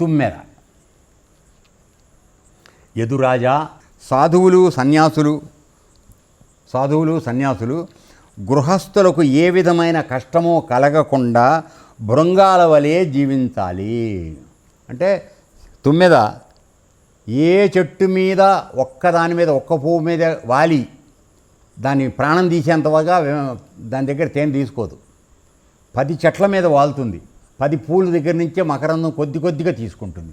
తుమ్మెద యదురాజా సాధువులు సన్యాసులు సాధువులు సన్యాసులు గృహస్థులకు ఏ విధమైన కష్టమో కలగకుండా భృంగాల వలె జీవించాలి. అంటే తుమ్మెద ఏ చెట్టు మీద ఒక్క దాని మీద ఒక్క పువ్వు మీద వాలి. దాన్ని ప్రాణం తీసేంతగా దాని దగ్గర తేనె తీసుకోదు. పది చెట్ల మీద వాలుతుంది. పది పూల దగ్గర నుంచే మకరందం కొద్ది కొద్దిగా తీసుకుంటుంది.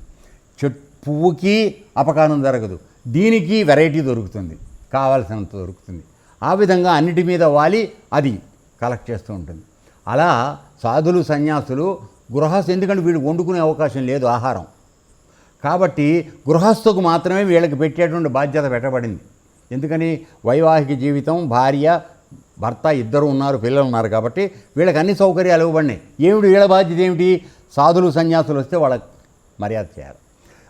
చెట్టు పువ్వుకి అపకారం జరగదు. దీనికి వెరైటీ దొరుకుతుంది. కావాల్సినంత దొరుకుతుంది. ఆ విధంగా అన్నిటి మీద వాలి అది కలెక్ట్ చేస్తూ ఉంటుంది. అలా సాధులు సన్యాసులు గృహస్థ ఎందుకంటే వీళ్ళు వండుకునే అవకాశం లేదు ఆహారం. కాబట్టి గృహస్థుకు మాత్రమే వీళ్ళకి పెట్టేటువంటి బాధ్యత పెట్టబడింది. ఎందుకని? వైవాహిక జీవితం భార్య భర్త ఇద్దరు ఉన్నారు పిల్లలు ఉన్నారు కాబట్టి వీళ్ళకి అన్ని సౌకర్యాలు ఇవ్వబడినాయి ఏమిటి? వీళ్ళ బాధ్యత ఏమిటి? సాధులు సన్యాసులు వస్తే వాళ్ళకి మర్యాద చేయాలి.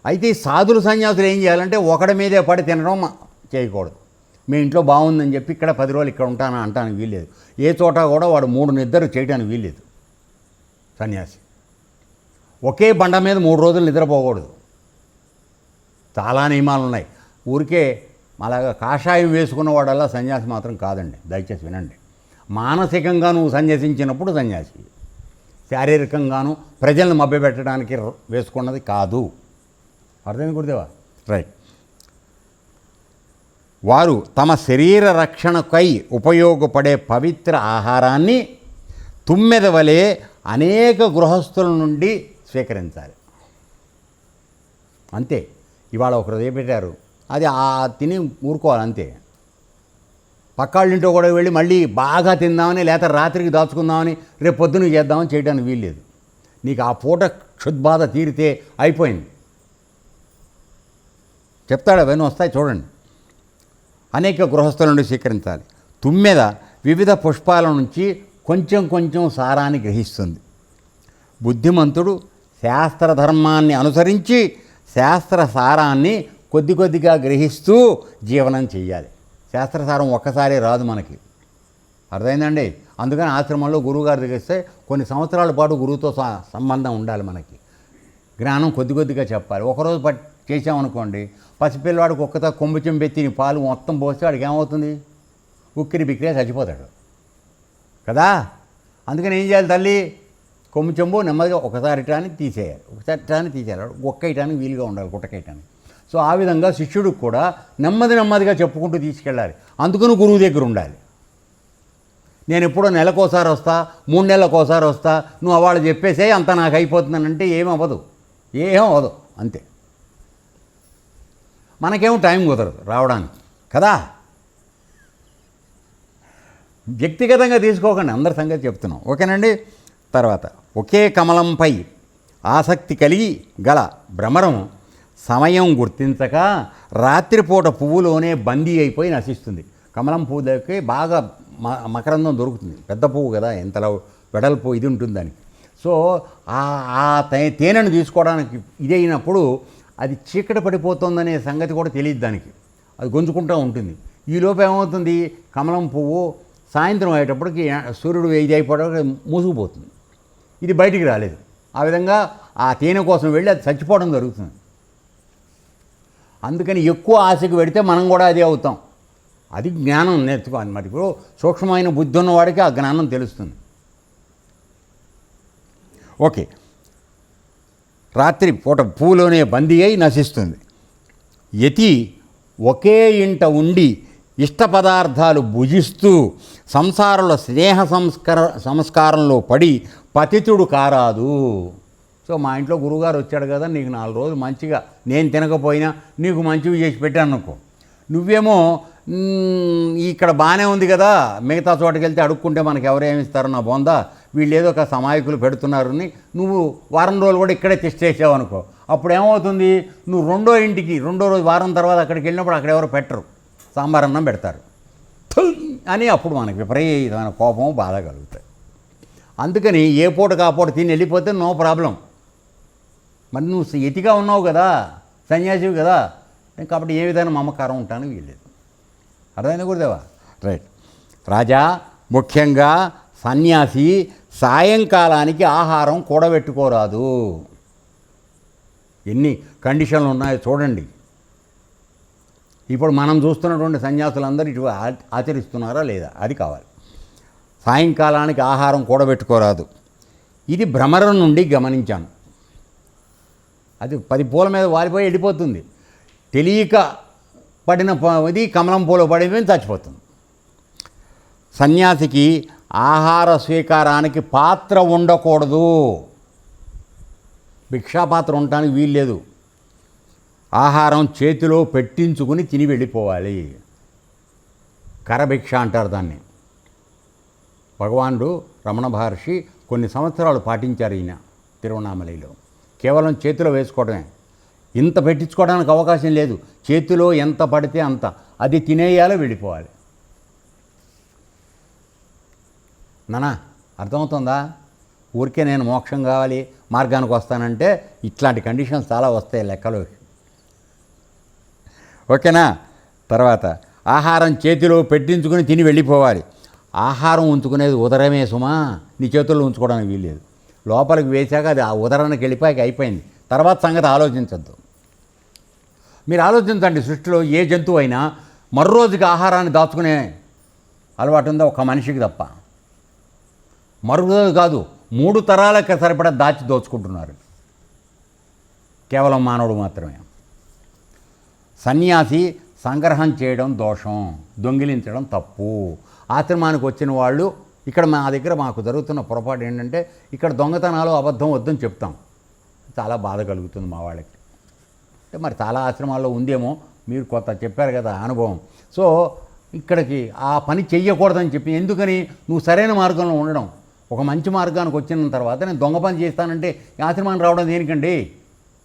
అయితే ఈ సాధులు సన్యాసులు ఏం చేయాలంటే ఒకడి మీదే పడి తినడం చేయకూడదు. మీ ఇంట్లో బాగుందని చెప్పి ఇక్కడ పది రోజులు ఇక్కడ ఉంటాను అంటానికి వీల్లేదు. ఏ చోట కూడా వాడు మూడు నిద్ర చేయడానికి వీల్లేదు. సన్యాసి. ఒకే బండ మీద మూడు రోజులు నిద్రపోకూడదు. చాలా నియమాలు ఉన్నాయి. ఊరికే అలాగా కాషాయం వేసుకున్న వాడల్లా సన్యాసి మాత్రం కాదండి దయచేసి వినండి. మానసికంగా నువ్వు సన్యసించినప్పుడు సన్యాసి. శారీరకంగాను ప్రజలను మభ్యపెట్టడానికి వేసుకున్నది కాదు. అర్థమైంది గురుదేవా? రైట్. వారు తమ శరీర రక్షణకై ఉపయోగపడే పవిత్ర ఆహారాన్ని తుమ్మెద వలె అనేక గృహస్థుల నుండి స్వీకరించాలి. అంతే. ఇవాళ ఒకరు ఏ పెట్టారు అది ఆ తిని ఊరుకోవాలి అంతే. పక్కాళ్ళింటో కూడా వెళ్ళి మళ్ళీ బాగా తిందామని లేకపోతే రాత్రికి దాచుకుందామని రేపు పొద్దున చేద్దామని చేయడానికి వీల్లేదు. నీకు ఆ పూట క్షుద్బాధ తీరితే అయిపోయింది. చెప్తాడు అవన్నీ వస్తాయి చూడండి. అనేక గృహస్థుల నుండి స్వీకరించాలి. తుమ్మెద వివిధ పుష్పాల నుంచి కొంచెం కొంచెం సారాన్ని గ్రహిస్తుంది. బుద్ధిమంతుడు శాస్త్ర ధర్మాన్ని అనుసరించి శాస్త్ర సారాన్ని కొద్ది కొద్దిగా గ్రహిస్తూ జీవనం చేయాలి శాస్త్రసారం ఒక్కసారే రాదు మనకి. అర్థమైందండి? అందుకని ఆశ్రమంలో గురువుగారి దగ్గర కొన్ని సంవత్సరాల పాటు గురువుతో స- సంబంధం ఉండాలి మనకి. జ్ఞానం కొద్ది కొద్దిగా చెప్పాలి. ఒకరోజు పట్ చేసామనుకోండి పసిపిల్లవాడికి ఒక్కత కొమ్ము చెంపెత్తి పాలు మొత్తం పోస్తే వాడికి ఏమవుతుంది? ఉక్కిరి బిక్కిరే చచ్చిపోతాడు. కదా? అందుకని ఏం చేయాలి తల్లి? కొమ్ము చెంబు నెమ్మదిగా ఒకసారి ఇటాన్ని తీసేయాలి. ఒకసారి ఇటాన్ని తీసేయాలి. ఒక్క ఇటానికి వీలుగా ఉండాలి గుట్టకేయటానికి సో ఆ విధంగా శిష్యుడికి కూడా నెమ్మది నెమ్మదిగా చెప్పుకుంటూ తీసుకెళ్ళాలి. అందుకని గురువు దగ్గర ఉండాలి. నేను ఎప్పుడో నెలకోసారి వస్తా మూడు నెలలకోసారి వస్తా నువ్వు వాళ్ళు చెప్పేసే అంత నాకు అయిపోతుందనంటే ఏం అవ్వదు ఏం అవ్వదు అంతే. మనకేమో టైం కుదరదు రావడానికి. కదా? వ్యక్తిగతంగా తీసుకోకండి. అందరి సంగతి చెప్తున్నాం. ఓకేనండి? తర్వాత ఒకే కమలంపై ఆసక్తి కలిగి గల భ్రమరం సమయం గుర్తించక రాత్రిపూట పువ్వులోనే బందీ అయిపోయి నశిస్తుంది. కమలం పువ్వు దగ్గరికి బాగా మ మకరందం దొరుకుతుంది. పెద్ద పువ్వు కదా ఎంతలా వెడల్పు ఇది ఉంటుందని. సో ఆ ఆ తేనెను తీసుకోవడానికి ఇదైనప్పుడు అది చీకటి పడిపోతుందనే సంగతి కూడా తెలియదు దానికి. అది గుంజుకుంటూ ఉంటుంది. ఈ లోపు ఏమవుతుంది? కమలం పువ్వు సాయంత్రం అయ్యేటప్పటికి సూర్యుడు ఇది అయిపోవడానికి మూసుకుపోతుంది. ఇది బయటికి రాలేదు. ఆ విధంగా ఆ తేనె కోసం వెళ్ళి అది చచ్చిపోవడం జరుగుతుంది. అందుకని ఎక్కువ ఆశకు పెడితే మనం కూడా అదే అవుతాం. అది జ్ఞానం నేర్చుకోవాలి మరి ఇప్పుడు సూక్ష్మమైన బుద్ధి ఉన్నవాడికి ఆ జ్ఞానం తెలుస్తుంది. ఓకే. రాత్రి పూట పూలోనే బందీ అయి నశిస్తుంది. యతి ఒకే ఇంట ఉండి ఇష్ట పదార్థాలు భుజిస్తూ సంసారంలో స్నేహ సంస్కార సంస్కారంలో పడి పతితుడు కారాదు. సో మా ఇంట్లో గురువుగారు వచ్చాడు కదా నీకు నాలుగు రోజులు మంచిగా నేను తినకపోయినా నీకు మంచివి చేసి పెట్టాను అనుకో. నువ్వేమో ఇక్కడ బాగానే ఉంది కదా మిగతా చోటకి వెళ్తే అడుక్కుంటే మనకి ఎవరేమి ఇస్తారు నా బొందా వీళ్ళు ఏదో ఒక సమాయకులు పెడుతున్నారని నువ్వు వారం రోజులు కూడా ఇక్కడే తిష్టేసావు అనుకో. అప్పుడు ఏమవుతుంది? నువ్వు రెండో ఇంటికి రెండో రోజు వారం తర్వాత అక్కడికి వెళ్ళినప్పుడు అక్కడ ఎవరు పెట్టరు. సాంబార్ అన్నం పెడతారు. అని అప్పుడు మనకి విపరీతమైన కోపం బాధ కలుగుతాయి. అందుకని ఏ పూట కాపూట తిని వెళ్ళిపోతే నో ప్రాబ్లం. మరి నువ్వు ఎతిగా ఉన్నావు కదా సన్యాసివి కదా కాబట్టి ఏ విధంగా మమకారం ఉంటాను వీల్లేదు. అర్థమైంది గురుదేవా? రైట్ రాజా ముఖ్యంగా సన్యాసి సాయంకాలానికి ఆహారం కూడబెట్టుకోరాదు. ఎన్ని కండిషన్లు ఉన్నాయో చూడండి. ఇప్పుడు మనం చూస్తున్నటువంటి సన్యాసులందరూ ఇటు ఆ- ఆచరిస్తున్నారా లేదా? అది కావాలి. సాయంకాలానికి ఆహారం కూడబెట్టుకోరాదు. ఇది భ్రమరం నుండి గమనించాను. అది పది పూల మీద వాలిపోయి వెళ్ళిపోతుంది. తెలియక పడిన ప- ఇది కమలం పూల పడిపోయి చచ్చిపోతుంది. సన్యాసికి ఆహార స్వీకారానికి పాత్ర ఉండకూడదు. భిక్షాపాత్ర ఉండటానికి వీల్లేదు ఆహారం చేతిలో పెట్టించుకుని తిని వెళ్ళిపోవాలి. కరభిక్ష అంటారు దాన్ని. భగవానుడు రమణ మహర్షి కొన్ని సంవత్సరాలు పాటించారు ఈయన తిరువణామలలో. కేవలం చేతిలో వేసుకోవడమే ఇంత పెట్టించుకోవడానికి అవకాశం లేదు. చేతిలో ఎంత పడితే అంత. అది తినేయాలో వెళ్ళిపోవాలి. నానా అర్థమవుతుందా? ఊరికే నేను మోక్షం కావాలి మార్గానికి వస్తానంటే ఇట్లాంటి కండిషన్స్ చాలా వస్తాయి లెక్కలో. ఓకేనా? తర్వాత ఆహారం చేతిలో పెట్టించుకుని తిని వెళ్ళిపోవాలి. ఆహారం ఉంచుకునేది ఉదరమే సుమా. నీ చేతుల్లో ఉంచుకోవడానికి వీల్లేదు. లోపలికి వేశాక అది ఆ ఉదరణకి వెళ్ళిపోయాక అయిపోయింది. తర్వాత సంగతి ఆలోచించద్దు. మీరు ఆలోచించండి సృష్టిలో ఏ జంతువు అయినా మర్రోజుకి ఆహారాన్ని దాచుకునే అలవాటు ఉందా? ఒక మనిషికి తప్ప. మరొకరోజు కాదు మూడు తరాలకు సరిపడా దాచి దోచుకుంటున్నారు. కేవలం మానవుడు మాత్రమే. సన్యాసి సంగ్రహం చేయడం దోషం దొంగిలించడం తప్పు. ఆశ్రమానికి వచ్చిన వాళ్ళు ఇక్కడ మా దగ్గర మాకు జరుగుతున్న పొరపాటు ఏంటంటే ఇక్కడ దొంగతనాలు అబద్ధం వద్దని చెప్తాం. చాలా బాధ కలుగుతుంది మా వాళ్ళకి. అంటే మరి చాలా ఆశ్రమాల్లో ఉందేమో మీరు కొత్త చెప్పారు కదా అనుభవం. సో ఇక్కడికి ఆ పని చెయ్యకూడదని చెప్పి ఎందుకని నువ్వు సరైన మార్గంలో ఉండడం? ఒక మంచి మార్గానికి వచ్చిన తర్వాత నేను దొంగ పని చేస్తానంటే ఈ ఆశ్రమానికి రావడం దేనికండి?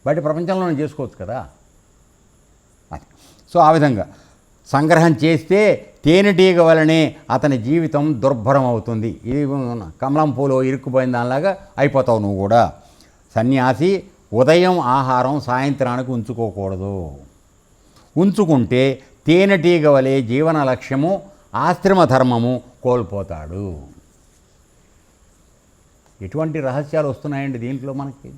బయట ప్రపంచంలోనే చేసుకోవచ్చు కదా? అది. సో ఆ విధంగా. సంగ్రహం చేస్తే తేనెటీగ వలనే అతని జీవితం దుర్భరం అవుతుంది ఇది కమలం పూలు ఇరుక్కుపోయిన దానిలాగా అయిపోతావు నువ్వు కూడా. సన్యాసి ఉదయం ఆహారం సాయంత్రానికి ఉంచుకోకూడదు. ఉంచుకుంటే తేనెటీగ వలె జీవన లక్ష్యము ఆశ్రమ ధర్మము కోల్పోతాడు. ఎటువంటి రహస్యాలు వస్తున్నాయండి దీంట్లో మనకి.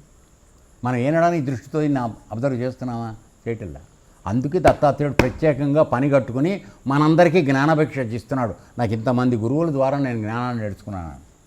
మనం ఏనడానికి దృష్టితో నా అబ్జర్వ్ చేస్తున్నామా? చేయటల్లా అందుకే దత్తాత్రేయుడు ప్రత్యేకంగా పని కట్టుకుని మనందరికీ జ్ఞానభిక్ష ఇస్తున్నాడు నాకు ఇంతమంది గురువుల ద్వారా నేను జ్ఞానాన్ని నేర్చుకున్నాను.